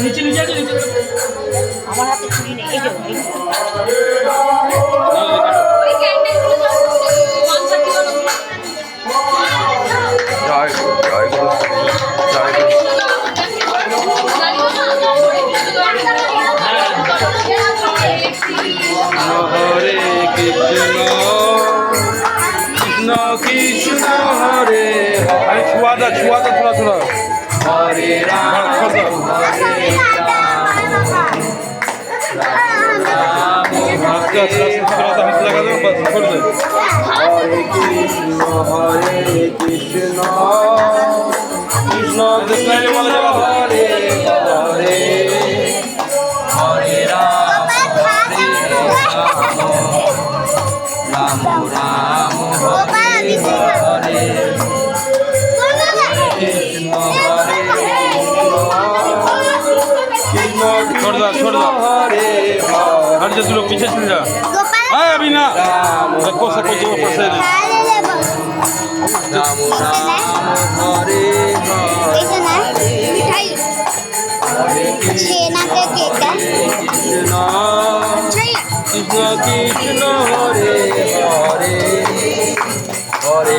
নিচে নিচে আছে নিচে আমার হাতে ছুরি নেই এই যে হরে কৃষ্ণ কৃষ্ণ কৃষ্ণ হরে আরে ছুয়া দা ছুয়া দা থোড়া থোড়া হরে রাম হরে হরে কৃষ্ণ হরে কৃষ্ণ কৃষ্ণ কৃষ্ণ छोड़ दो छोड़ दो हट जा लोग पीछे चल जा आए अभी ना रखो सको जो फंसे राम हरे छेना का केक है कृष्णा कृष्णा कृष्णा हरे हरे हरे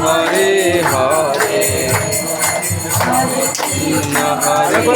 হরে হরে। কৃষ্ণ।